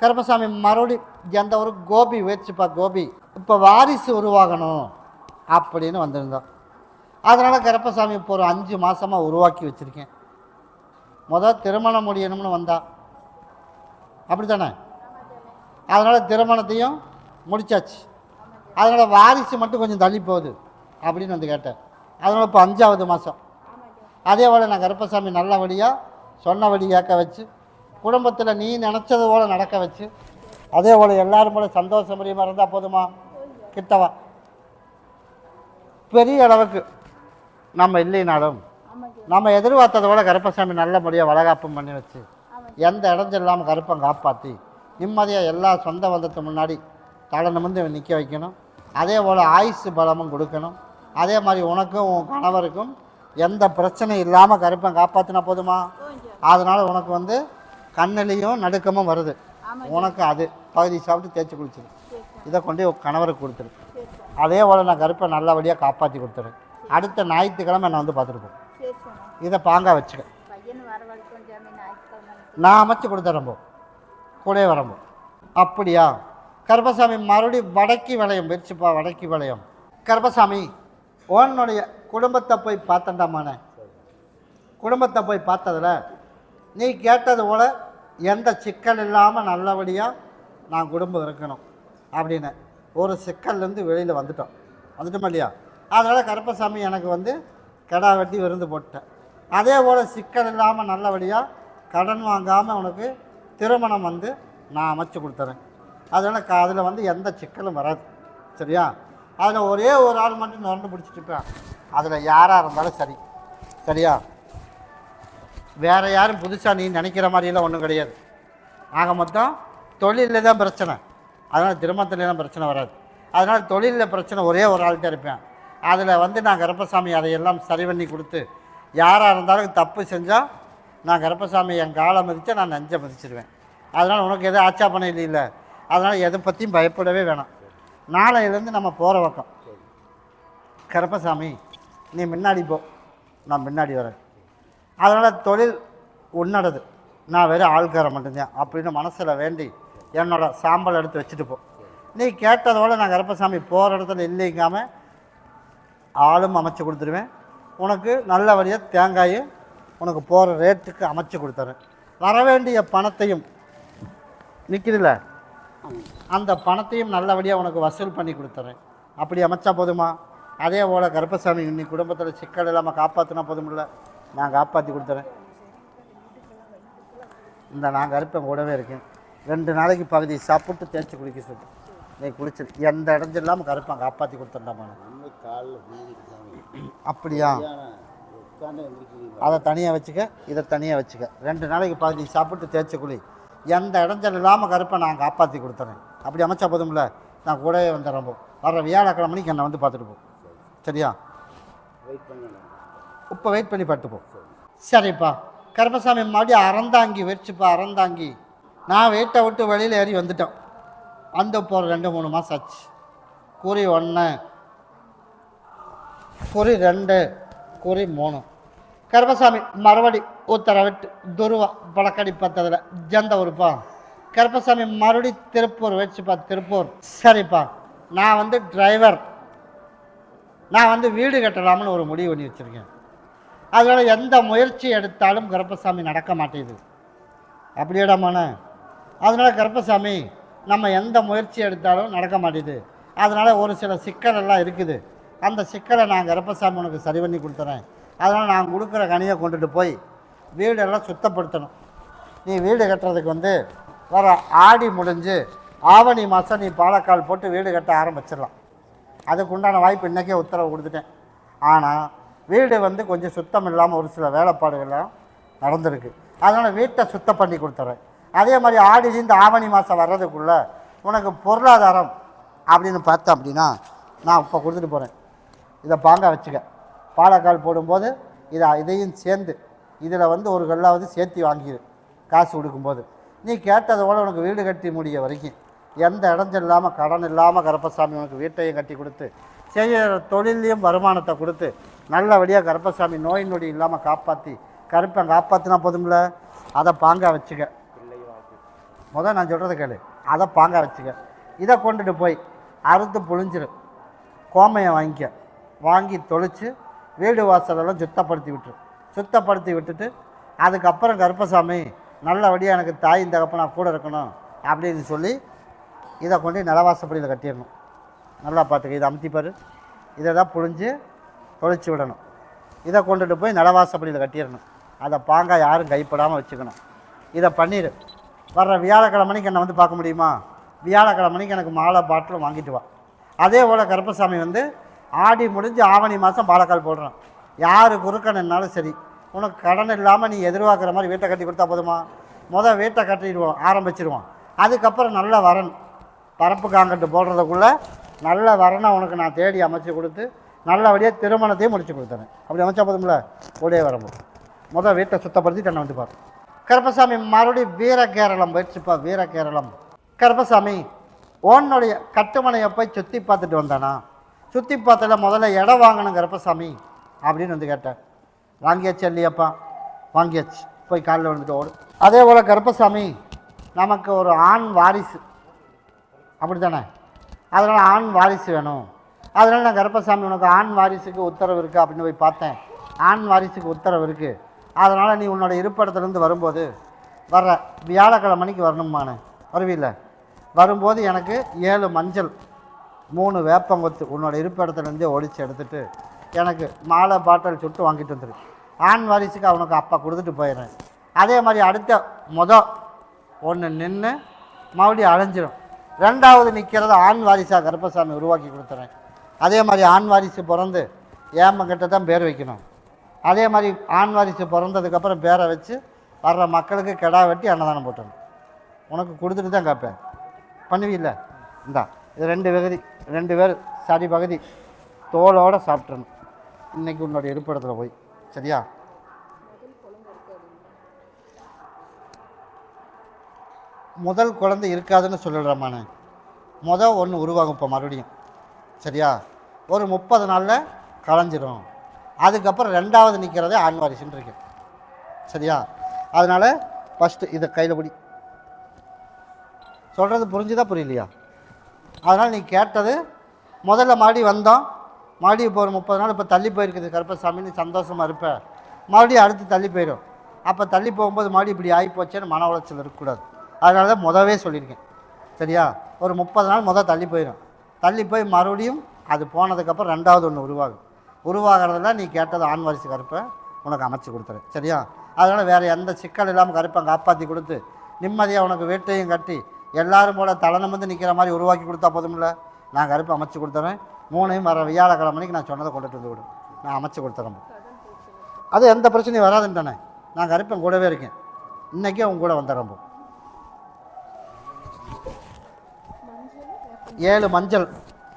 கருப்பசாமி மறுபடி எந்த ஒரு கோபி வச்சுப்பா கோபி. இப்போ வாரிசு உருவாகணும் அப்படின்னு வந்திருந்தோம். அதனால் கருப்பசாமி இப்போ ஒரு அஞ்சு மாதமாக உருவாக்கி வச்சுருக்கேன். முதல் திருமணம் முடியணும்னு வந்தா. அப்படி தானே அதனால் திருமணத்தையும் முடிச்சாச்சு. அதனால் வாரிசு மட்டும் கொஞ்சம் தள்ளி போகுது அப்படின்னு வந்து கேட்டேன். அதனால் இப்போ அஞ்சாவது மாதம் அதே போல் நான் கருப்பசாமி நல்லபடியாக சொன்னபடி கேட்க வச்சு குடும்பத்தில் நீ நினச்சது போல் நடக்க வச்சு அதே போல் எல்லாரும் போல சந்தோஷமரியமாக இருந்தால் போதுமா? கிட்டவா? பெரிய அளவுக்கு நம்ம இல்லைனாலும் நம்ம எதிர்பார்த்ததோட விட கருப்பசாமி நல்லபடியாக வளகாப்பம் பண்ணி வச்சு எந்த இடைஞ்சல் இல்லாமல் கருப்பம் காப்பாற்றி நிம்மதியாக எல்லா சொந்த பந்தத்து முன்னாடி தலை நிமிர்ந்து நிற்க வைக்கணும். அதே போல் ஆயுசு பலமும் கொடுக்கணும். அதே மாதிரி உனக்கும் உன் கணவருக்கும் எந்த பிரச்சனையும் இல்லாமல் கருப்பம் காப்பாற்றினா போதுமா? அதனால் உனக்கு வந்து கண்ணிலையும் நடுக்கமும் வருது. உனக்கு அது. பகுதி சாப்பிட்டு தேய்ச்சி குளிச்சிரு. இதை கொண்டு கணவருக்கு கொடுத்துரு. அதே போல் நான் கருப்பை நல்லபடியாக காப்பாற்றி கொடுத்துறேன் அடுத்த ஞாயிற்றுக்கிழமை என்னை வந்து பார்த்துருப்போம் இதை பாங்கா வச்சுக்க. நான் அமைச்சு கொடுத்துறம்போ கூடவே வரம்போ அப்படியா? கருப்பசாமி மறுபடியும் வடக்கி வளையம் வெறிச்சுப்பா வடக்கி வளையம். கருப்பசாமி உன்னுடைய குடும்பத்தை போய் பார்த்தண்டாமானே குடும்பத்தை போய் பார்த்ததில் நீ கேட்டது போல் எந்த சிக்கல் இல்லாமல் நல்லபடியாக நான் குடும்பம் இருக்கணும் அப்படின்னு ஒரு சிக்கல்லேருந்து வெளியில் வந்துட்டோம். வந்துட்டோம் இல்லையா? அதனால் கருப்பசாமி எனக்கு வந்து கெடா வெட்டி விருந்து போட்டேன் அதே போல் சிக்கல் இல்லாமல் நல்லபடியாக கடன் வாங்காமல் உனக்கு திருமணம் வந்து நான் அமைச்சு கொடுத்துறேன். அதனால் க அதில் வந்து எந்த சிக்கலும் வராது. சரியா? அதில் ஒரே ஒரு ஆள் மட்டும் நொண்டு பிடிச்சிட்டு இருப்பேன். அதில் யாராக இருந்தாலும் சரி. சரியா? வேறு யாரும் புதுசாக நீ நினைக்கிற மாதிரியெல்லாம் ஒன்றும் கிடையாது. ஆக மொத்தம் தொழிலில் தான் பிரச்சனை. அதனால் திருமணத்துல தான் பிரச்சனை வராது. அதனால் தொழிலில் பிரச்சனை ஒரே ஒரு ஆள்கிட்ட இருப்பேன். அதில் வந்து நான் கருப்பசாமி அதையெல்லாம் சரி பண்ணி கொடுத்து யாராக இருந்தாலும் தப்பு செஞ்சால் நான் கருப்பசாமி என் காலை மதித்தா நான் நெஞ்சை மதிச்சிடுவேன் அதனால் உனக்கு எதுவும் ஆச்சாபனை இல்லை. அதனால் எதை பற்றியும் பயப்படவே வேணாம். நாளையிலேருந்து நம்ம போகிற பக்கம். கருப்பசாமி நீ முன்னாடி போ. நான் முன்னாடி வரேன். அதனால் தொழில் உன்னடது நான் வெறும் ஆள்கார மட்டும்தான் அப்படின்னு மனசில் வேண்டி என்னோடய சாம்பல் எடுத்து வச்சுட்டு போ. நீ கேட்டதோட நான் கருப்பசாமி போகிற இடத்துல இல்லைங்காமல் ஆளும் அமைச்சு கொடுத்துருவேன். உனக்கு நல்லபடியாக தேங்காயும் உனக்கு போகிற ரேட்டுக்கு அமைச்சு கொடுத்துறேன். வர வேண்டிய பணத்தையும் நிற்கிறதில்ல அந்த பணத்தையும் நல்லபடியாக உனக்கு வசூல் பண்ணி கொடுத்துறேன். அப்படி அமைச்சா போதுமா? அதே போல் கருப்பசாமி இன்னி குடும்பத்தில் சிக்கல் இல்லாமல் காப்பாற்றினா போதுமில்ல. நான் காப்பாற்றி கொடுத்துறேன். இந்த நான் கருப்பன் கூடவே இருக்கேன். ரெண்டு நாளைக்கு பகுதி சாப்பிட்டு தேய்ச்சி குளிக்க சொல்லு. நீ குளிச்சு எந்த இடைஞ்சல் இல்லாமல் கருப்பன் காப்பாற்றி கொடுத்துட்டாமா அப்படியா? அதை தனியாக வச்சுக்க இதை தனியாக வச்சுக்க. ரெண்டு நாளைக்கு பகுதி சாப்பிட்டு தேய்ச்சி குளி எந்த இடைஞ்சல் இல்லாமல் கருப்பை நான் காப்பாற்றி கொடுத்துறேன். அப்படி அமைச்சா போதும்ல? நான் கூடவே வந்துடுறேன் போ. வர்ற வியாழக்கிழமை மணிக்கு என்னை வந்து பார்த்துட்டு போ. சரியா? வெயிட் பண்ணணும் இப்போ வெயிட் பண்ணி பார்த்துப்போம். சரிப்பா. கருப்பசாமி மறுபடியும் அறந்தாங்கி வச்சுப்பா அறந்தாங்கி. நான் வீட்டை விட்டு வெளியில் ஏறி வந்துட்டோம். வந்து போகிற ரெண்டு மூணு மாதம் ஆச்சு. குறி ஒன்று குறி ரெண்டு குறி மூணு. கருப்பசாமி மறுபடி உத்தரவிட்டு துருவா பழக்கடி பார்த்ததில் ஜந்த ஊருப்பா கருப்பசாமி மறுபடி திருப்பூர் வச்சுப்பா திருப்பூர். சரிப்பா. நான் வந்து டிரைவர் நான் வந்து வீடு கட்டலாம்னு ஒரு முடிவு பண்ணி வச்சுருக்கேன். அதனால் எந்த முயற்சி எடுத்தாலும் கருப்பசாமி நடக்க மாட்டேங்குது. அப்படியேடாமான அதனால் கருப்பசாமி நம்ம எந்த முயற்சி எடுத்தாலும் நடக்க மாட்டேங்குது. அதனால் ஒரு சில சிக்கலெல்லாம் இருக்குது. அந்த சிக்கலை நான் கருப்பசாமி உனக்கு சரி பண்ணி கொடுத்துறேன். அதனால் நான் கொடுக்குற கனியை கொண்டுட்டு போய் வீடெல்லாம் சுத்தப்படுத்தணும். நீ வீடு கட்டுறதுக்கு வந்து வர ஆடி முடிஞ்சு ஆவணி மாதம் நீ பாலக்கால் போட்டு வீடு கட்ட ஆரம்பிச்சிடலாம். அதுக்குண்டான வாய்ப்பு இன்றைக்கே உத்தரவு கொடுத்துட்டேன். ஆனால் வீடு வந்து கொஞ்சம் சுத்தம் இல்லாமல் ஒரு சில வேலைப்பாடுகள்லாம் நடந்திருக்கு. அதனால் வீட்டை சுத்தம் பண்ணி கொடுத்துறேன். அதே மாதிரி ஆடிலேருந்து ஆவணி மாதம் வர்றதுக்குள்ளே உனக்கு பொருளாதாரம் அப்படின்னு பார்த்தேன் அப்படின்னா நான் இப்போ கொடுத்துட்டு போகிறேன் இதை பாங்க வச்சுக்க. பாலக்கால் போடும்போது இதை இதையும் சேர்ந்து இதில் வந்து ஒரு கல்லாவது சேர்த்து வாங்கிடு காசு கொடுக்கும்போது நீ கேட்டதோட உனக்கு வீடு கட்டி முடிய வரைக்கும் எந்த இடைஞ்சல் இல்லாமல் கடன் இல்லாமல் கருப்பசாமி உனக்கு வீட்டையும் கட்டி கொடுத்து செய்கிற தொழிலையும் வருமானத்தை கொடுத்து நல்லபடியாக கருப்பசாமி நோய் நொடி இல்லாமல் காப்பாற்றி கருப்பன் காப்பாற்றினா போதும்ல? அதை பாங்க வச்சுக்க. முதல் நான் சொல்கிறத கேளு. அதை பாங்க வச்சுக்க. இதை கொண்டுட்டு போய் அறுத்து புழிஞ்சிரு. கோமையை வாங்கிக்க. வாங்கி தொளித்து வீடு வாசலெல்லாம் சுத்தப்படுத்தி விட்டுரு. சுத்தப்படுத்தி விட்டுட்டு அதுக்கப்புறம் கருப்பசாமி நல்லபடியாக எனக்கு தாயின் தகப்பனா கூட இருக்கணும் அப்படின்னு சொல்லி இதை கொண்டு நிலவாசப்படியில் கட்டிடணும். நல்லா பார்த்துக்க. இதை அமுத்திப்பார் இதை தான் புழிஞ்சு தொலைச்சி விடணும். இதை கொண்டுட்டு போய் நிலவாசப்படியில் கட்டிடணும். அதை பாங்கா யாரும் கைப்படாமல் வச்சுக்கணும். இதை பண்ணிடு. வர்ற வியாழக்கிழமணிக்கு என்னை வந்து பார்க்க முடியுமா? வியாழக்கிழமணிக்கு எனக்கு மாலை பாட்டிலும் வாங்கிட்டு வா. அதே போல் கருப்பசாமி வந்து ஆடி முடிஞ்சு ஆவணி மாதம் பாலக்கால் போடுறோம் யார் குறுக்கணுன்னாலும் சரி உனக்கு கடன் இல்லாமல் நீ எதிர்பார்க்குற மாதிரி வீட்டை கட்டி கொடுத்தா போதுமா? முதல் வீட்டை கட்டிடுவோம் ஆரம்பிச்சிடுவோம். அதுக்கப்புறம் நல்ல வரன். பரப்பு காங்கட்டு போடுறதுக்குள்ளே நல்ல வரனை உனக்கு நான் தேடி அமைச்சு கொடுத்து நல்லபடியாக திருமணத்தையும் முடிச்சு கொடுத்துறேன் அப்படி அமைச்சா போதும்ல? கூடயே வரம்பு. முதல் வீட்டை சுத்தப்படுத்தி தன்னை வந்து பாரு. கருப்பசாமி மறுபடியும் வீர கேரளம் போயிடுச்சுப்பா வீர கேரளம் கருப்பசாமி உன்னுடைய கட்டுமனையை போய் சுற்றி பார்த்துட்டு வந்தானா? சுற்றி பார்த்தல முதல்ல இடம் வாங்கணும் கருப்பசாமி அப்படின்னு வந்து கேட்டேன். வாங்கியாச்சு இல்லையாப்பா? வாங்கியாச்சு. போய் காலில் விழுந்துட்டு ஓடு. அதே போல் கருப்பசாமி நமக்கு ஒரு ஆண் வாரிசு. அப்படி தானே அதனால் ஆண் வாரிசு வேணும். அதனால் நான் கருப்பசாமி உனக்கு ஆண் வாரிசுக்கு உத்தரவு இருக்குது அப்படின்னு போய் பார்த்தேன். ஆண் வாரிசுக்கு உத்தரவு இருக்குது அதனால் நீ உன்னோட இருப்பிடத்துலேருந்து வரும்போது வர்ற வியாழக்கிழமணிக்கு வரணுமானே வருவில்ல? வரும்போது எனக்கு ஏழு மஞ்சள் மூணு வேப்பங்கொத்து உன்னோட இருப்பிடத்துலேருந்தே ஒடிச்சு எடுத்துட்டு எனக்கு மாலை பாட்டல் சுட்டு வாங்கிட்டு வந்துரு. ஆண் வாரிசுக்கு அவனுக்கு அப்பா கொடுத்துட்டு போயிடுறேன். அதே மாதிரி அடுத்த மொதல் ஒன்று நின்று மறுபடியும் அழைஞ்சிடும் ரெண்டாவது நிற்கிறத ஆண் வாரிசாக கருப்பசாமி உருவாக்கி கொடுத்துறேன். அதே மாதிரி ஆண் வாரிசு பிறந்து ஏமங்கிட்ட தான் பேர் வைக்கணும். அதே மாதிரி ஆண் வாரிசு பிறந்ததுக்கப்புறம் பேரை வச்சு வர்ற மக்களுக்கு கெடா வெட்டி அன்னதானம் போட்டணும். உனக்கு கொடுத்துட்டு தான் கேட்பேன் பண்ணுவீல்ல? இந்தா இது ரெண்டு பகுதி ரெண்டு பேர் சரி பகுதி தோலோடு சாப்பிட்றணும் இன்றைக்கி உன்னோட இருப்பிடத்தில் போய் சரியா? முதல் குழந்தை இருக்காதுன்னு சொல்லிடுறேம்மாண்ணே. முதல் ஒன்று உருவாகும் இப்போ மறுபடியும். சரியா? ஒரு முப்பது நாளில் களைஞ்சிரும் அதுக்கப்புறம் ரெண்டாவது நிற்கிறதே ஆண் வாரிசுன்னு இருக்கு. சரியா? அதனால் ஃபஸ்ட்டு இதை கையில் பிடி. சொல்கிறது புரிஞ்சுதா புரியலையா? அதனால் நீ கேட்டது முதல்ல மாடி வந்தோம். மாடி இப்போ ஒரு முப்பது நாள் இப்போ தள்ளி போயிருக்குது கருப்பசாமின்னு சந்தோஷமாக இருப்பேன் மறுபடியும் அடுத்து தள்ளி போயிடும் அப்போ தள்ளி போகும்போது மறுபடியும் இப்படி ஆகி போச்சேன்னு மன உளைச்சல் இருக்கக்கூடாது. அதனால தான் முதவே சொல்லியிருக்கேன். சரியா? ஒரு முப்பது நாள் முதல் தள்ளி போயிடும் தள்ளி போய் மறுபடியும் அது போனதுக்கப்புறம் ரெண்டாவது ஒன்று உருவாகும். உருவாகிறதுல நீ கேட்டது ஆண் வரிசை கருப்பை உனக்கு அமைச்சு கொடுத்துறேன். சரியா? அதனால் வேறு எந்த சிக்கல் இல்லாமல் கருப்பை காப்பாற்றி கொடுத்து நிம்மதியாக உனக்கு வீட்டையும் கட்டி எல்லோரும் போல தலை வந்து நிற்கிற மாதிரி உருவாக்கி கொடுத்தா போதுமில்ல நான் கருப்பை அமைச்சு கொடுத்துறேன். மூணையும் வர வியாழக்கிழமைக்கு நான் சொன்னதை கொண்டுட்டு வந்து விடும் நான் அமைச்சு கொடுத்துறேன். அது எந்த பிரச்சனையும் வராதுன்னு தானே நான் கருப்பேன் கூடவே இருக்கேன். இன்றைக்கே உங்க கூட வந்துடுறேன் போ. ஏழு மஞ்சள்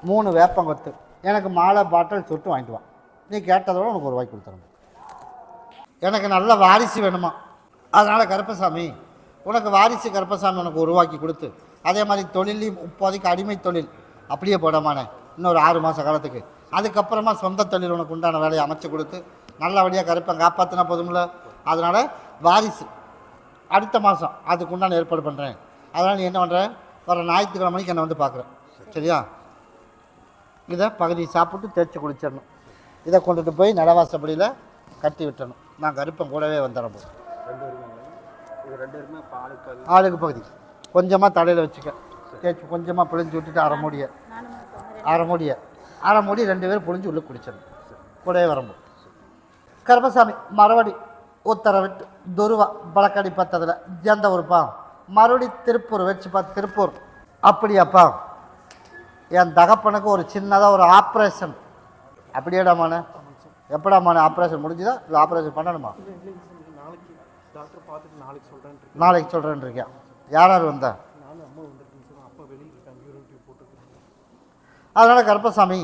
மூணு வேப்பங்கொத்து. எனக்கு மாலை பாட்டில் சுட்டு வாங்கிட்டு வா. நீ கேட்டதோட உனக்கு ஒரு ரூபாய்க்கு கொடுத்துருங்க எனக்கு நல்ல வாரிசு வேணுமா? அதனால் கருப்பசாமி உனக்கு வாரிசு கருப்பசாமி உனக்கு உருவாக்கி கொடுத்து அதே மாதிரி தொழிலையும் இப்போதைக்கு அடிமை தொழில் அப்படியே போடமானே இன்னொரு ஆறு மாத காலத்துக்கு. அதுக்கப்புறமா சொந்த தொழில் உனக்கு உண்டான வேலையை அமைச்சு கொடுத்து நல்லபடியாக கருப்பன் காப்பாற்றினா போதும்ல? அதனால் வாரிசு. அடுத்த மாதம் அதுக்கு உண்டான ஏற்பாடு பண்ணுறேன் அதனால் நீ என்ன பண்ணுற வர ஞாயிற்றுக்கிழமைக்கு என்னை வந்து பார்க்குறேன் சரியா? இதை பகுதி சாப்பிட்டு தேய்ச்சி குளிச்சிடணும். இதை கொண்டுட்டு போய் நடவாசப்படியில் கட்டி விட்டணும். நான் கருப்பன் கூடவே வந்துடுறோம் ஆளுக்கு பகுதி. கொஞ்சமாக தலையில் வச்சுக்க. தேய்ச்சி கொஞ்சமாக பிழிஞ்சு விட்டுட்டு அரை மூடிய. அரை மூடிய. அரை மூடி ரெண்டு பேரும் புழிஞ்சு உள்ளே குடிச்சிடணும். கூடவே வரம்போ கருப்பசாமி மறுபடி உத்தரவிட்டு துருவா பழக்கடி பத்ததில் எந்த ஊருப்பா? மறுபடி திருப்பூர் வச்சுப்பா திருப்பூர். அப்படியாப்பா? என் தகப்பனுக்கு ஒரு சின்னதாக ஒரு ஆப்ரேஷன் அப்படியேடாமாண்ணே எப்படாமாண்ணே ஆப்ரேஷன் முடிஞ்சுதா? இல்லை ஆப்ரேஷன் பண்ணணுமா? நாளைக்கு சொல்கிறேன் இருக்கேன் யார் யார் வந்தா? அதனால் கருப்பசாமி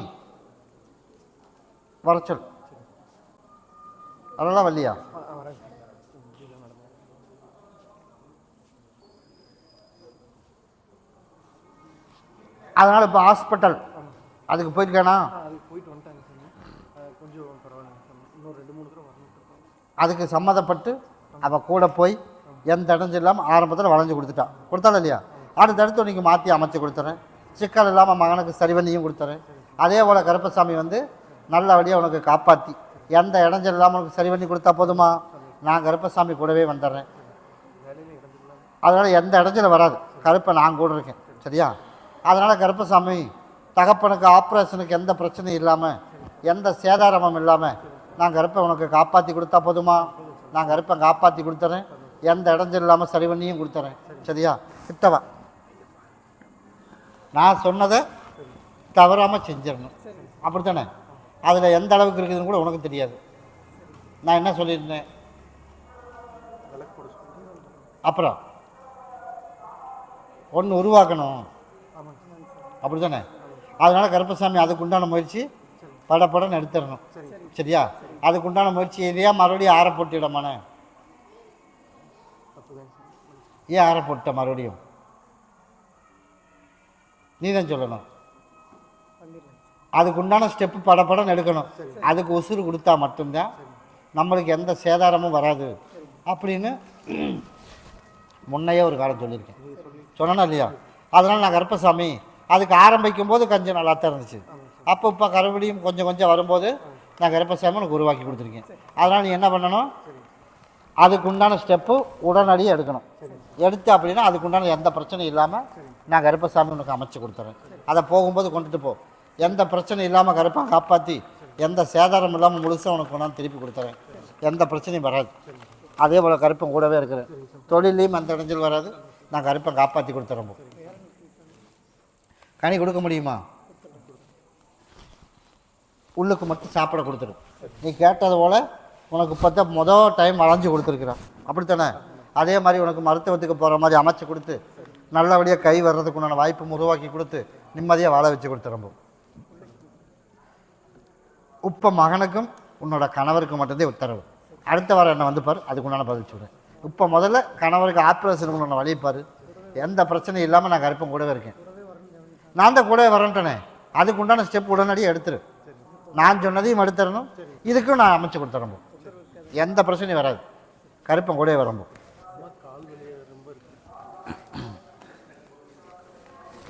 வர சொல். அதெல்லாம் வரலையா வரேன் அதனால் இப்போ ஹாஸ்பிட்டல் அதுக்கு போயிருக்கானா? அதுக்கு போயிட்டு வந்துட்டாங்க கொஞ்சம் இன்னும் ரெண்டு மூணு தடவை அதுக்கு சம்மதப்பட்டு அவள் கூட போய் எந்த இடைஞ்சல் இல்லாமல் ஆரம்பத்தில் வளைஞ்சு கொடுத்துட்டான் கொடுத்தாலும் இல்லையா? அடுத்தடுத்து உனக்கு மாற்றி அமைச்சு கொடுத்துறேன். சிக்கல் இல்லாமல் மகனுக்கு சரி பண்ணியும் கொடுத்துறேன். அதே போல் கருப்பசாமி வந்து நல்லபடியாக உனக்கு காப்பாற்றி எந்த இடைஞ்சல் இல்லாமல் உனக்கு சரி பண்ணி கொடுத்தா போதுமா? நான் கருப்பசாமி கூடவே வந்துடுறேன். அதனால் எந்த இடைஞ்சலும் வராது. கருப்பை நான் கூட இருக்கேன். சரியா? அதனால் கருப்பசாமி தகப்பனுக்கு ஆப்ரேஷனுக்கு எந்த பிரச்சனையும் இல்லாமல் எந்த சேதாரமும் இல்லாமல் நான் கருப்பை உனக்கு காப்பாற்றி கொடுத்தா போதுமா? நான் கருப்பை காப்பாற்றி கொடுத்துறேன். எந்த இடைஞ்சல் இல்லாமல் சரி பண்ணியும் கொடுத்துறேன். சரியா? கிட்டவா? நான் சொன்னதை தவறாமல் செஞ்சிடணும். அப்படி தானே அதில் எந்த அளவுக்கு இருக்குதுன்னு கூட உனக்கு தெரியாது. நான் என்ன சொல்லியிருந்தேன்? அப்புறம் ஒன்று உருவாக்கணும். அப்படி தானே அதனால் கருப்பசாமி அதுக்குண்டான முயற்சி படப்படன்னு எடுத்துடணும் சரியா? அதுக்குண்டான முயற்சி இல்லையா? மறுபடியும் ஆற போட்டிடமானே? ஏன் ஆற போட்ட மறுபடியும்? நீ தான் சொல்லணும். அதுக்குண்டான அதுக்கு உண்டான ஸ்டெப்பு படப்படன்னு எடுக்கணும் அதுக்கு உசுறு கொடுத்தா மட்டும்தான் நம்மளுக்கு எந்த சேதாரமும் வராது அப்படின்னு முன்னையே ஒரு காலம் சொல்லியிருக்கேன். சொன்னா இல்லையா? அதனால் நான் கருப்பசாமி அதுக்கு ஆரம்பிக்கும் போது கொஞ்சம் நல்லா தான் இருந்துச்சு. அப்போ இப்போ கருபடியும் கொஞ்சம் கொஞ்சம் வரும்போது நான் கருப்பசாமி உனக்கு உருவாக்கி கொடுத்துருக்கேன். அதனால் நீ என்ன பண்ணணும்? அதுக்கு உண்டான ஸ்டெப்பு உடனடியாக எடுக்கணும். எடுத்து அப்படின்னா அதுக்கு உண்டான எந்த பிரச்சனையும் இல்லாமல் நான் கருப்பசாமி உனக்கு அமைச்சு கொடுத்துறேன். அதை போகும்போது கொண்டுட்டு போ. எந்த பிரச்சனையும் இல்லாமல் கருப்பை காப்பாற்றி எந்த சேதாரம் இல்லாமல் முழுசாக உனக்கு கொண்டாந்து திருப்பி கொடுத்துறேன். எந்த பிரச்சனையும் வராது. அதே போல் கருப்பம் கூடவே இருக்கிறேன். தொழிலையும் அந்த இடைஞ்சல் வராது. நான் கருப்பை காப்பாற்றி கொடுத்துறேன் போ. கனி கொடுக்க முடியுமா? உள்ளுக்கு மட்டும் சாப்பிட கொடுத்துரு நீ கேட்டது போல் உனக்கு பார்த்தா மொதல் டைம் வளைஞ்சு கொடுத்துருக்குறான். அப்படித்தானே? அதே மாதிரி உனக்கு மருத்துவத்துக்கு போகிற மாதிரி அமைச்சு கொடுத்து நல்லபடியாக கை வர்றதுக்கு உண்டான வாய்ப்பு உருவாக்கி கொடுத்து நிம்மதியாக வாழ வச்சு கொடுத்துறம்போ உப்ப மகனுக்கும் உன்னோட கணவருக்கு மட்டும்தான் உத்தரவு. அடுத்த வாரம் என்ன வந்து பாரு அதுக்கு உண்டான பதில் சொல்கிறேன் இப்போ முதல்ல கணவருக்கு ஆப்ரேஷனுக்கு உண்டான வழி பாரு. எந்த பிரச்சனையும் இல்லாமல் நான் கருப்பம் கூடவே இருக்கேன். நான் தான் கூடவே வரேன்ட்டனே. அதுக்கு உண்டான ஸ்டெப் உடனடியாக எடுத்துரு. நான் சொன்னதையும் எடுத்துடணும் இதுக்கும் நான் அமைச்சு கொடுத்துறம்போ எந்த பிரச்சனையும் வராது. கருப்பம் கூடவே வரம்போ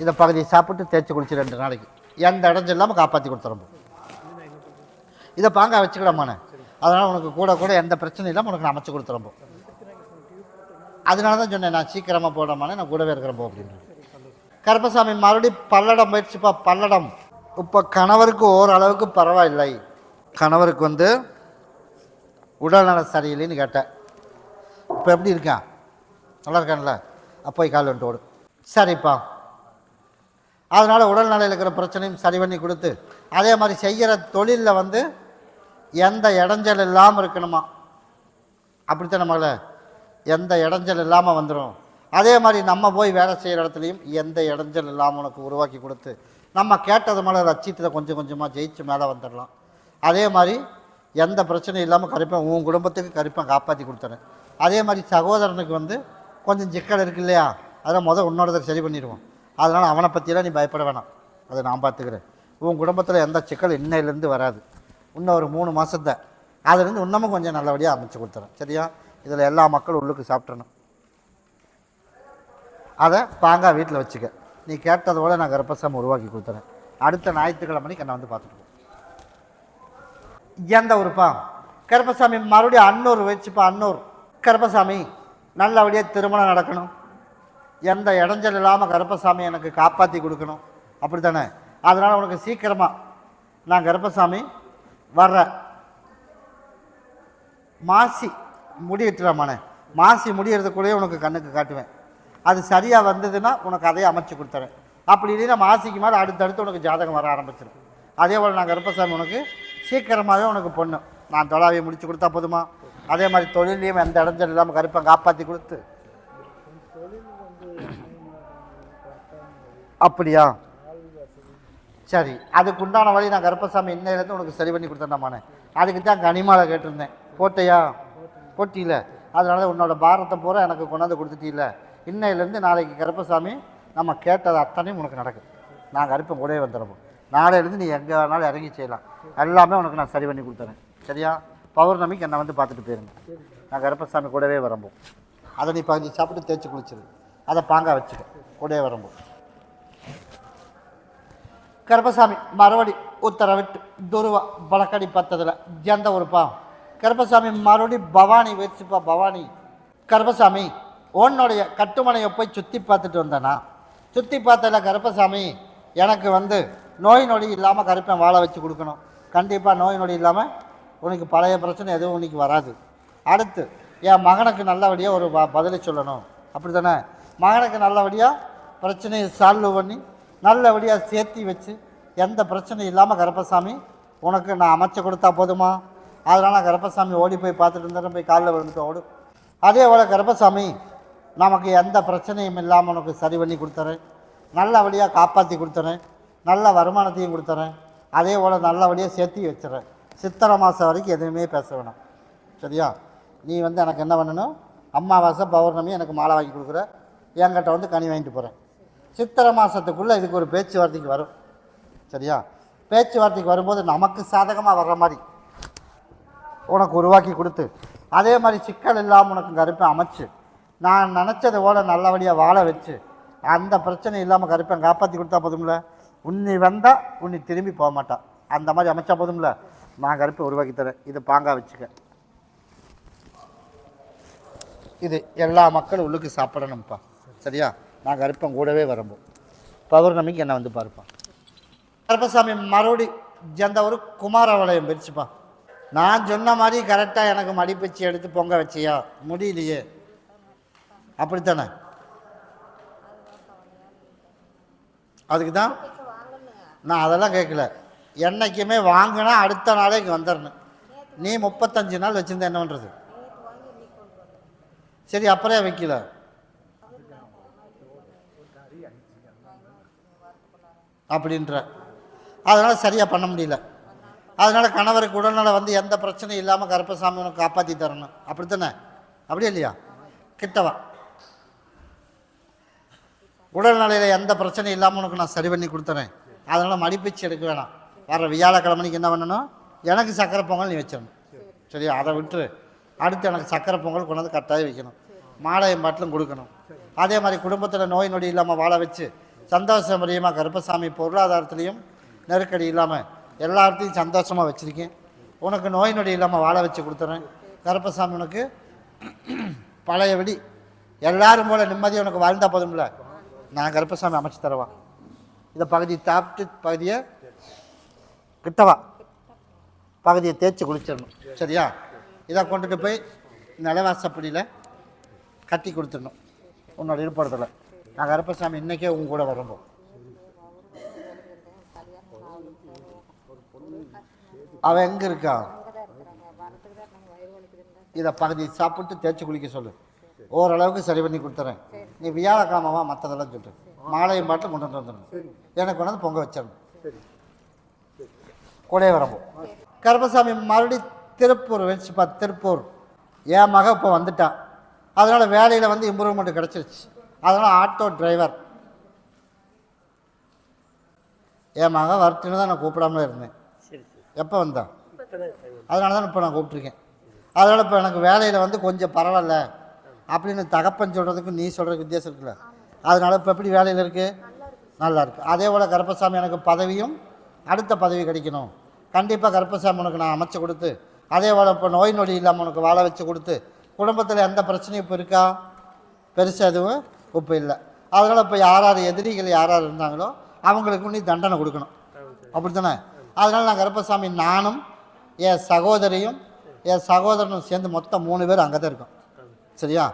இதை பகுதியை சாப்பிட்டு தேய்ச்சி குளிச்சு ரெண்டு நாளைக்கு. எந்த இடைஞ்சல் இல்லாமல் காப்பாற்றி கொடுத்துறம்போ இதை பாங்க வச்சுக்கிடமானே. அதனால் உனக்கு கூட கூட எந்த பிரச்சனையும் இல்லாமல் உனக்கு நான் அமைச்சு கொடுத்துறம்போ அதனால தான் சொன்னேன் நான் சீக்கிரமாக போடாமானே நான் கூடவே இருக்கிறப்போ அப்படின்றது. கருப்பசாமி மறுபடியும் பல்லடம் முயற்சிப்பா பல்லடம். இப்போ கணவருக்கு ஓரளவுக்கு பரவாயில்லை. கணவருக்கு வந்து உடல்நல சரியில்லைன்னு கேட்டேன். இப்போ எப்படி இருக்கான் நல்லா இருக்கான்ல? அப்போ போய் கால் வந்துட்டு ஓடு. சரிப்பா. அதனால் உடல்நிலையில் இருக்கிற பிரச்சனையும் சரி பண்ணி கொடுத்து அதே மாதிரி செய்கிற தொழிலில் வந்து எந்த இடைஞ்சல் இல்லாமல் இருக்கணுமா? அப்படித்தான் நம்மளை எந்த இடைஞ்சல் இல்லாமல் வந்துடும் அதே மாதிரி நம்ம போய் வேலை செய்கிற இடத்துலையும் எந்த இடைஞ்சல் இல்லாமல் உனக்கு உருவாக்கி கொடுத்து நம்ம கேட்டது மேலே லட்சியத்தில் கொஞ்சம் கொஞ்சமாக ஜெயிச்சு மேலே வந்துடலாம். அதே மாதிரி எந்த பிரச்சனையும் இல்லாமல் கருப்பேன் உன் குடும்பத்துக்கு கருப்பேன் காப்பாற்றி கொடுத்துறேன். அதே மாதிரி சகோதரனுக்கு வந்து கொஞ்சம் சிக்கல் இருக்கு இல்லையா? அதெல்லாம் முதல் உன்னோடதை சரி பண்ணிடுவோம் அதனால் அவனை பற்றியெல்லாம் நீ பயப்பட வேணாம். அதை நான் பார்த்துக்கிறேன். உன் குடும்பத்தில் எந்த சிக்கல் இன்னையிலேருந்து வராது. இன்னும் ஒரு மூணு மாதத்தை அதுலேருந்து இன்னமும் கொஞ்சம் நல்லபடியாக அமைச்சு கொடுத்துறேன். சரியா? இதில் எல்லா மக்களும் உள்ளுக்கு சாப்பிட்றணும் அதை பாங்காக வீட்டில் வச்சுக்க. நீ கேட்டதோட நான் கர்ப்பசாமி உருவாக்கி கொடுத்துறேன். அடுத்த ஞாயிற்றுக்கிழமை என்னை வந்து பார்த்துட்டு எந்த ஊருப்பா? கருப்பசாமி மறுபடியும் அன்னூர் வச்சுப்பா அன்னூர். கருப்பசாமி நல்லபடியாக திருமணம் நடக்கணும். எந்த இடைஞ்சல் இல்லாமல் கருப்பசாமி எனக்கு காப்பாற்றி கொடுக்கணும். அப்படி தானே அதனால் உனக்கு சீக்கிரமாக நான் கருப்பசாமி வர்றேன். மாசி முடியிட்டுறாமானே மாசி முடியறதுக்குள்ளேயே உனக்கு கண்ணுக்கு காட்டுவேன். அது சரியாக வந்ததுன்னா உனக்கு அதையே அமைச்சு கொடுத்துறேன். அப்படி இல்லைன்னா மாசிக்கு மாதிரி அடுத்தடுத்து உனக்கு ஜாதகம் வர ஆரம்பிச்சிடும் அதே போல் நான் கருப்பசாமி உனக்கு சீக்கிரமாகவே உனக்கு பொண்ணு. நான் தொலாவியை முடிச்சு கொடுத்தா போதுமா? அதே மாதிரி தொழிலையும் எந்த இடஞ்சல் இல்லாமல் கருப்பை காப்பாற்றி கொடுத்து. அப்படியா? சரி. அதுக்கு உண்டான வழி நான் கருப்பசாமி இன்னையிலேருந்து உனக்கு சரி பண்ணி கொடுத்தேன்டாமானே அதுக்கு தான் கனிமாலை கேட்டிருந்தேன். போட்டையா? போட்டியில்? அதனால உன்னோட பாரத்தை பூரா எனக்கு கொண்டாந்து கொடுத்துட்டீல இன்னையிலேருந்து நாளைக்கு கருப்பசாமி நம்ம கேட்டது அத்தனையும் உனக்கு நடக்கும். நான் கருப்பன் கூடவே வந்துடுறோம். நாளையிலேருந்து நீ எங்கே வேணாலும் இறங்கி செய்யலாம். எல்லாமே உனக்கு நான் சரி பண்ணி கொடுத்துறேன். சரியா? பௌர்ணமிக்கு என்னை வந்து பார்த்துட்டு போயிருங்க. நான் கருப்பசாமி கூடவே வரம்போ. அதை நீ பகுதி சாப்பிட்டு தேய்ச்சி குளிச்சிரு. அதை பாங்காக வச்சுக்க. கூடவே வரம்போம் கருப்பசாமி மறுபடி உத்தரவிட்டு துருவா பழக்கடி பத்ததில் எந்த பாவம்? கருப்பசாமி மறுபடி பவானி வச்சுப்பா பவானி. கருப்பசாமி உன்னுடைய கட்டுமனையை போய் சுற்றி பார்த்துட்டு வந்தேனா? சுற்றி பார்த்ததில் கருப்பசாமி எனக்கு வந்து நோய் நொடி இல்லாமல் கருப்பன் வாழ வச்சு கொடுக்கணும். கண்டிப்பாக நோய் நொடி இல்லாமல் உனக்கு பழைய பிரச்சனை எதுவும் உனக்கு வராது. அடுத்து என் மகனுக்கு நல்லபடியாக ஒரு பதிலை சொல்லணும். அப்படி தானே மகனுக்கு நல்லபடியாக பிரச்சனையை சால்வ் பண்ணி நல்லபடியாக சேர்த்தி வச்சு எந்த பிரச்சனையும் இல்லாமல் கருப்பசாமி உனக்கு நான் அமைச்சு கொடுத்தா போதுமா? அதனால் நான் கருப்பசாமி ஓடி போய் பார்த்துட்டு இருந்தேன் போய் காலில் விழுந்துட்டு ஓடு. அதே போல் கருப்பசாமி நமக்கு எந்த பிரச்சனையும் இல்லாமல் உனக்கு சரி பண்ணி கொடுத்துறேன். நல்லபடியாக காப்பாற்றி கொடுத்துறேன். நல்ல வருமானத்தையும் கொடுத்துறேன். அதே போல் நல்லபடியாக சேர்த்து வச்சுறேன் சித்திரை மாதம் வரைக்கும் எதுவுமே பேச வேணாம். சரியா? நீ வந்து எனக்கு என்ன பண்ணணும்? அமாவாசை பௌர்ணமி எனக்கு மாலை வாங்கி கொடுக்குற. என்கிட்ட வந்து கனி வாங்கிட்டு போகிறேன் சித்திரை மாதத்துக்குள்ளே இதுக்கு ஒரு பேச்சுவார்த்தைக்கு வரும். சரியா? பேச்சுவார்த்தைக்கு வரும்போது நமக்கு சாதகமாக வர்ற மாதிரி. உனக்கு உருவாக்கி கொடுத்து. அதே மாதிரி சிக்கல் இல்லாமல் உனக்கு கருப்பை அமைச்சு. நான் நினச்சதை போல நல்லபடியாக வாழ வச்சு அந்த பிரச்சனை இல்லாமல் கருப்பை காப்பாற்றி கொடுத்தா போதும்ல? உன்னை வந்தால் உன்னை திரும்பி போக மாட்டான் அந்த மாதிரி அமைச்சா போதும்ல? நான் கருப்பை உருவாக்கி தரேன். இது பாங்காக வச்சுக்க. இது எல்லா மக்களும் உள்ளுக்கு சாப்பிடணும்ப்பா. சரியா? நான் கருப்பன் கூடவே வரம்போம் பௌர்ணமிக்கு என்ன வந்து பார்ப்பான் கருப்பசாமி மறுபடி எந்த ஒரு குமாரவளையம் பிரிச்சுப்பான் நான் சொன்ன மாதிரி கரெக்டாக எனக்கு மடிப்பிச்சு எடுத்து பொங்க வச்சியா? முடியலையே. அப்படித்தானே? அதுக்கு தான் நான் அதெல்லாம் கேட்கல. என்னைக்குமே வாங்கினா அடுத்த நாளே இங்கே வந்துடணும். நீ முப்பத்தஞ்சு நாள் வச்சுருந்த என்ன பண்ணுறது சரி அப்புறம் வைக்கல. அப்படின்ற. அதனால் சரியாக பண்ண முடியல. அதனால் கணவருக்கு உடல்நலம் வந்து எந்த பிரச்சனையும் இல்லாமல் கருப்பசாமி உனக்கு காப்பாற்றி தரணும். அப்படித்தானே? அப்படியே இல்லையா? கிட்டவா? உடல்நிலையில் எந்த பிரச்சனையும் இல்லாமல் உனக்கு நான் சரி பண்ணி கொடுத்துறேன். அதனால் மடிப்பிச்சு எடுக்க வேணாம். வர வியாழக்கிழமைக்கு என்ன பண்ணணும்? எனக்கு சக்கரை பொங்கல் நீ வச்சிடணும். சரியா? அதை விட்டுரு. அடுத்து எனக்கு சக்கரை பொங்கல் கொண்டு வந்து கட்டாயம் வைக்கணும். மாலையும் பாட்டிலும் கொடுக்கணும். அதே மாதிரி குடும்பத்தில் நோய் நொடி இல்லாமல் வாழ வச்சு சந்தோஷமரியமாக கருப்பசாமி பொருளாதாரத்துலேயும் நெருக்கடி இல்லாமல் எல்லாத்தையும் சந்தோஷமாக வச்சுருக்கேன். உனக்கு நோய் நொடி இல்லாமல் வாழ வச்சு கொடுத்துறேன். கருப்பசாமி உனக்கு பழையபடி எல்லாரும் போல நிம்மதியாக உனக்கு வாழ்ந்தால் போதும்ல. நான் கருப்பசாமி அமைச்சு தரவா. இந்த பகுதி சாப்பிட்டு பகுதியை கிட்டவா பகுதியை தேய்ச்சி குளிச்சிடணும். சரியா? இதை கொண்டுட்டு போய் நிலவாசப்படியில் கட்டி கொடுத்துடணும். உன்னோட இருப்பிடத்தில். நான் கருப்பசாமி இன்றைக்கே உங்க கூட வரும்போம் அவன் எங்கே இருக்கா இதை பகுதி சாப்பிட்டு தேய்ச்சி குளிக்க சொல்லு. ஓரளவுக்கு சரி பண்ணி கொடுத்துறேன். நீ வியாழக்கிழமவா மற்றதெல்லாம் சொல்லு. மாலையும் பாட்டில் கொண்டு வந்து வந்துடணும் எனக்கு கொண்டு பொங்க வச்சிடணும். கூட வரப்போ கருப்பசாமி மறுபடி திருப்பூர் வச்சுப்பா திருப்பூர். என் மக இப்போ வந்துட்டான். அதனால் வேலையில் வந்து இம்ப்ரூவ்மெண்ட் கிடச்சிருச்சு. அதனால் ஆட்டோ டிரைவர் என் மக வரட்டுன்னு தான் நான் கூப்பிடாமலே இருந்தேன். எப்போ வந்தான்? அதனால தான் இப்போ நான் கூப்பிட்ருக்கேன் அதனால் இப்போ எனக்கு வேலையில் வந்து கொஞ்சம் பரவாயில்ல. அப்படின்னு தகப்பன் சொல்கிறதுக்கு நீ சொல்கிறதுக்கு வித்தியாசம் இருக்குல்ல? அதனால் இப்போ எப்படி வேலையில் இருக்குது நல்லா இருக்குது அதே போல் கருப்பசாமி எனக்கு பதவியும் அடுத்த பதவி கிடைக்கணும். கண்டிப்பாக கருப்பசாமி உனக்கு நான் அமைச்சு கொடுத்து அதே போல் இப்போ நோய் நொடி இல்லாமல் உனக்கு வாழ வச்சு கொடுத்து குடும்பத்தில் எந்த பிரச்சனையும் இப்போ இருக்கா? பெருசாக எதுவும் இப்போ இல்லை. அதனால் இப்போ யார் யார் எதிரிகள் யார் யார் இருந்தாங்களோ அவங்களுக்கு நீ தண்டனை கொடுக்கணும். அப்படித்தானே? அதனால் நான் கருப்பசாமி நானும் என் சகோதரியும் என் சகோதரனும் சேர்ந்து மொத்தம் மூணு பேர் அங்கே தான் இருக்கோம். சரியா?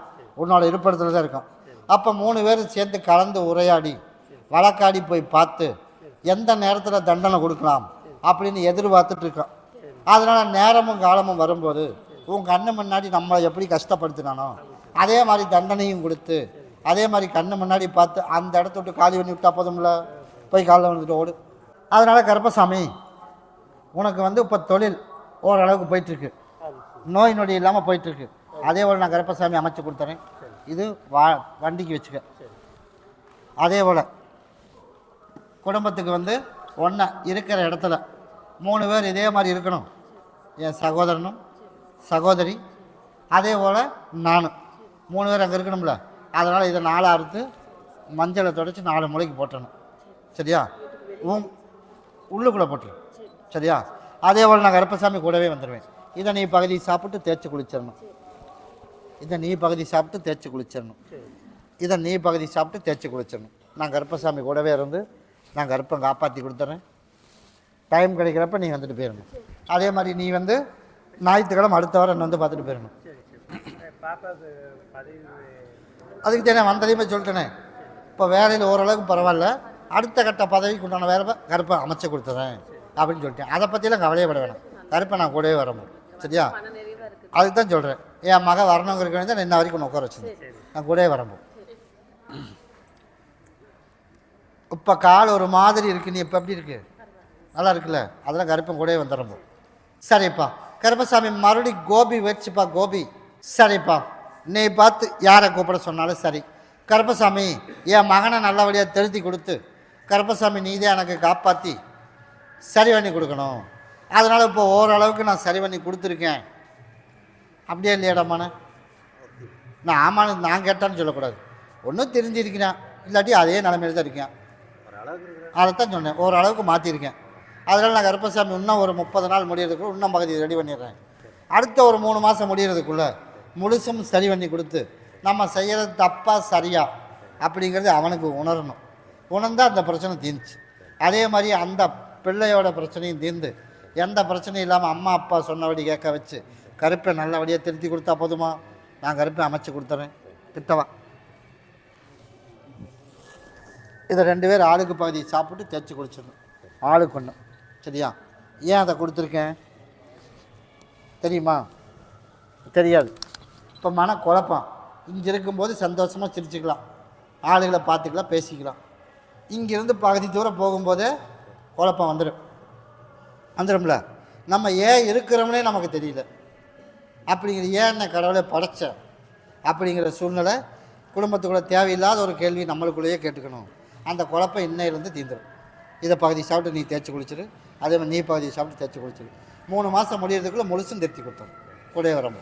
உன்னோட இருப்பிடத்தில் தான் இருக்கோம். அப்போ மூணு பேரும் சேர்ந்து கலந்து உரையாடி வழக்காடி போய் பார்த்து எந்த நேரத்தில் தண்டனை கொடுக்கலாம் அப்படின்னு எதிர்பார்த்துட்டு இருக்கோம். அதனால் நேரமும் காலமும் வரும்போது உன் கண்ணு முன்னாடி நம்மளை எப்படி கஷ்டப்படுத்தினானோ அதே மாதிரி தண்டனையும் கொடுத்து அதே மாதிரி கண்ணு முன்னாடி பார்த்து அந்த இடத்த விட்டு காலி பண்ணி விட்டா போதும்ல? போய் காலில் வந்துட்டு ஓடு. அதனால் கருப்பசாமி உனக்கு வந்து இப்போ தொழில் ஓரளவுக்கு போயிட்டுருக்கு. நோய் நொடி இல்லாமல் போயிட்டுருக்கு. அதே போல் நான் கருப்பசாமி அமைச்சு கொடுத்துறேன். இது வா வண்டிக்கு வச்சுக்க. அதே போல் குடும்பத்துக்கு வந்து ஒன்றா இருக்கிற இடத்துல மூணு பேர் இதே மாதிரி இருக்கணும். என் சகோதரனும் சகோதரி அதே போல் நானும். மூணு பேர் அங்கே இருக்கணும்ல. அதனால் இதை நாலு அறுத்து மஞ்சளை தொடச்சி நாலு முளைக்கு போட்டணும். சரியா? உன் உள்ளுக்குள்ளே போட்டுரு. சரியா? அதே போல் நான் கருப்பசாமி கூடவே வந்துடுவேன் இதை நீ பகுதி சாப்பிட்டு தேய்ச்சி குளிச்சிடணும். இதை நீ பகுதி சாப்பிட்டு தேய்ச்சி குளிச்சிடணும். இதை நீ பகுதி சாப்பிட்டு தேய்ச்சி குளிச்சிடணும். நான் கருப்பசாமி கூடவே இருந்து நான் கருப்பம் காப்பாற்றி கொடுத்துறேன். டைம் கிடைக்கிறப்ப நீ வந்துட்டு போயிடணும். அதே மாதிரி நீ வந்து ஞாயிற்றுக்கிழமை அடுத்த வாரம் என்னை வந்து பார்த்துட்டு போயிடணும். அதுக்கு தானே வந்ததையுமே சொல்லிட்டேனே. இப்போ வேலையில் ஓரளவுக்கு பரவாயில்ல. அடுத்த கட்ட பதவிக்கு உண்டான வேலை கருப்பை அமைச்சு கொடுத்துறேன். அப்படின்னு சொல்லிட்டேன். அதை பற்றிலாம் கவலையப்பட வேணாம். கருப்பை நான் கூடவே வரணும் சரியா? அதுக்கு தான் சொல்கிறேன் என் மக வரணுங்கிறக்க வேண்டிய நான் இன்ன வரைக்கும் உட்கார வச்சிருந்தேன். நான் கூடவே வரணும் இப்போ கால் ஒரு மாதிரி இருக்கு. நீ இப்போ எப்படி இருக்கு? நல்லா இருக்குல்ல? அதெல்லாம் கருப்பன் கூடவே வந்துடுறோம் சரிப்பா. கருப்பசாமி மறுபடி கோபி வச்சுப்பா கோபி. சரிப்பா. நீ பார்த்து யாரை கூப்பிட சொன்னாலும் சரி. கருப்பசாமி என் மகனை நல்லபடியாக திருத்தி கொடுத்து கருப்பசாமி நீதே எனக்கு காப்பாற்றி சரி பண்ணி கொடுக்கணும். அதனால் இப்போ ஓரளவுக்கு நான் சரி பண்ணி கொடுத்துருக்கேன். அப்படியே இல்லையாடாமாண்ணே நான் ஆமான்னு நான் கேட்டான்னு சொல்லக்கூடாது. ஒன்றும் தெரிஞ்சிருக்கிறேன் இல்லாட்டி அதே நிலமையில தான் இருக்கேன் அதைத்தான் சொன்னேன். ஓரளவுக்கு மாற்றிருக்கேன் அதனால் நான் கருப்பசாமி இன்னும் ஒரு முப்பது நாள் முடியறதுக்குள்ள இன்னும் பகுதி ரெடி பண்ணிடுறேன். அடுத்த ஒரு மூணு மாதம் முடியறதுக்குள்ள முழுசும் சரி பண்ணி கொடுத்து நம்ம செய்கிறது தப்பாக சரியா அப்படிங்கிறது அவனுக்கு உணரணும். உணர்ந்தால் அந்த பிரச்சனை தீர்ந்துச்சு. அதே மாதிரி அந்த பிள்ளையோட பிரச்சனையும் தீர்ந்து எந்த பிரச்சனையும் இல்லாமல் அம்மா அப்பா சொன்னபடி கேட்க வச்சு கருப்பை நல்லபடியாக திருத்தி கொடுத்தா போதுமா? நான் கருப்பை அமைச்சு கொடுத்துறேன். திட்டவா. இதை ரெண்டு பேர் ஆளுக்கு பகுதி சாப்பிட்டு தேய்ச்சி குடிச்சிடணும். ஆளுக்கு ஒன்று சரியா? ஏன் அதை கொடுத்துருக்கேன்? தெரியுமா? தெரியாது. இப்போ மன குழப்பம் இங்கே இருக்கும்போது சந்தோஷமாக சிரிச்சுக்கலாம். ஆளுகளை பார்த்துக்கலாம் பேசிக்கலாம். இங்கேருந்து பகுதி தூரம் போகும்போதே குழப்பம் வந்துடும் வந்துடும்ல நம்ம ஏன் இருக்கிறோம்னே நமக்கு தெரியல. அப்படிங்கிற ஏன் என்ன கடவுளை படைச்ச? அப்படிங்கிற சூழ்நிலை குடும்பத்துக்குள்ளே தேவையில்லாத ஒரு கேள்வி நம்மளுக்குள்ளேயே கேட்டுக்கணும். அந்த குழப்பம் இன்னையிலேருந்து தீந்துடும் இதை பகுதி சாப்பிட்டு நீ தேய்ச்சி குளிச்சிரு. அதே மாதிரி நீ பகுதியை சாப்பிட்டு தேய்ச்சி குளிச்சிரு. மூணு மாதம் முடியறதுக்குள்ளே முழுசும் திருத்தி கொடுத்துரும். கூடவே வரம்பு.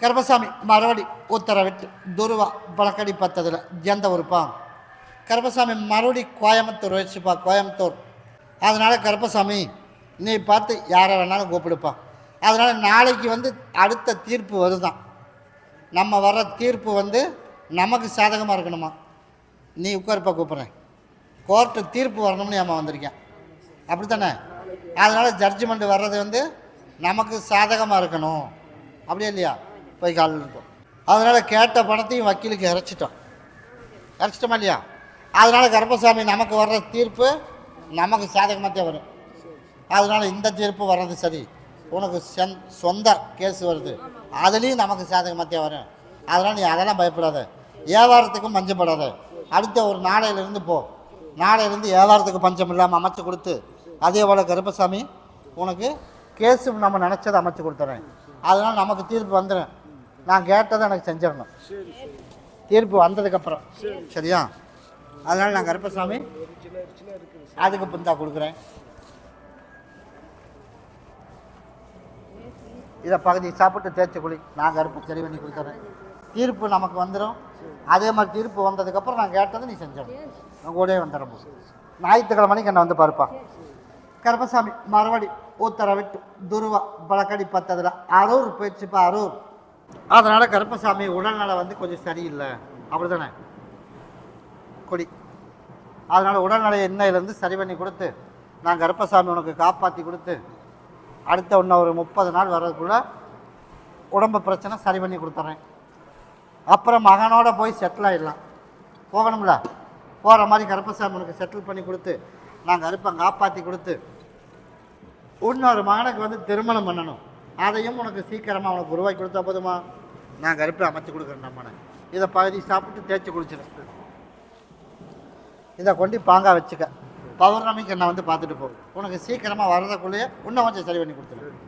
கர்பசாமி மறுபடி உத்தரவிட்டு துருவா பழக்கடி பத்ததில் எந்த ஊருப்பா கருப்பசாமி மறுபடி கோயம்புத்தூர் வச்சுப்பா கோயம்புத்தூர். அதனால் கருப்பசாமி நீ பார்த்து யாரை வேணாலும் கூப்பிடுப்பா. அதனால் நாளைக்கு வந்து அடுத்த தீர்ப்பு வருதான். நம்ம வர்ற தீர்ப்பு வந்து நமக்கு சாதகமாக இருக்கணுமா? நீ உட்காருப்பா கூப்பிட்றேன். கோர்ட்டு தீர்ப்பு வரணும்னு ஏமா வந்திருக்கேன். அப்படி தானே அதனால் ஜட்ஜ்மெண்ட் வர்றது வந்து நமக்கு சாதகமாக இருக்கணும். அப்படியே இல்லையா? போய் காலில் இருக்கும். அதனால் கேட்ட பணத்தையும் வக்கீலுக்கு இறைச்சிட்டோம். இறைச்சிட்டோமா இல்லையா? அதனால் கருப்பசாமி நமக்கு வர்ற தீர்ப்பு நமக்கு சாதகமாக தான் வரும். அதனால் இந்த தீர்ப்பு வர்றது சரி. உனக்கு சென் சொந்த கேஸ் வருது. அதுலேயும் நமக்கு சாதகமாக தான் வரும். அதனால் நீ அதெல்லாம் பயப்படாத. வியாபாரத்துக்கும் பஞ்சப்படாத. அடுத்த ஒரு நாளையிலேருந்து போ. நாளையிலேருந்து வியாபாரத்துக்கு பஞ்சம் இல்லாமல் அமைச்சு கொடுத்து அதே போல் கருப்பசாமி உனக்கு கேஸு நம்ம நினச்சதை அமைச்சு கொடுத்துறேன். அதனால் நமக்கு தீர்ப்பு வந்துடும் நான் கேட்டதை எனக்கு செஞ்சிடணும். தீர்ப்பு வந்ததுக்கப்புறம். சரியா? அதனால் நான் கருப்பசாமி. அதுக்கு பிந்தா கொடுக்குறேன். இதை பகுதி சாப்பிட்டு தேய்ச்சி குளி நான் கருப்பு சரி பண்ணி கொடுத்துறேன். தீர்ப்பு நமக்கு வந்துடும் அதே மாதிரி தீர்ப்பு வந்ததுக்கப்புறம் நான் கேட்டதை நீ செஞ்சிடணும் நான் கூடயே வந்துடுறோம் ஞாயிற்றுக்கிழமை மணிக்கு என்னை வந்து பார்ப்பா. கருப்பசாமி மறுபடி உத்தரவிட்டு துருவா பழக்கடி பத்ததில் அரூர் போயிடுச்சுப்பா அரூர். அதனால் கருப்பசாமி உடல்நலம் வந்து கொஞ்சம் சரியில்லை. அப்படி தானே கொடி. அதனால் உடல்நிலை எண்ணெயிலேருந்து சரி பண்ணி கொடுத்து நான் கருப்பசாமி உனக்கு காப்பாற்றி கொடுத்து அடுத்த ஒன்று ஒரு முப்பது நாள் வர்றதுக்குள்ள உடம்பு பிரச்சனை சரி பண்ணி கொடுத்துட்றேன் அப்புறம் மகனோட போய் செட்டில் ஆயிடலாம். போகணும்ல? போகிற மாதிரி கருப்பசாமி உனக்கு செட்டில் பண்ணி கொடுத்து நான் கருப்பை காப்பாற்றி கொடுத்து இன்னொரு மகனுக்கு வந்து திருமணம் பண்ணணும். அதையும் உனக்கு சீக்கிரமாக உனக்கு உருவாக்கி கொடுத்தா போதுமா? நான் கருப்பை அமைச்சு கொடுக்குறேன் நம்மனை இதை பகுதி சாப்பிட்டு தேய்ச்சி குடிச்சிடும் இதை கொண்டு பாங்காக வச்சுக்க. பௌர்ணமிக்கு நான் வந்து பார்த்துட்டு போகும் உனக்கு சீக்கிரமாக வர்றதுக்குள்ளேயே இன்னும் கொஞ்சம் சரி பண்ணி கொடுத்துருவேன்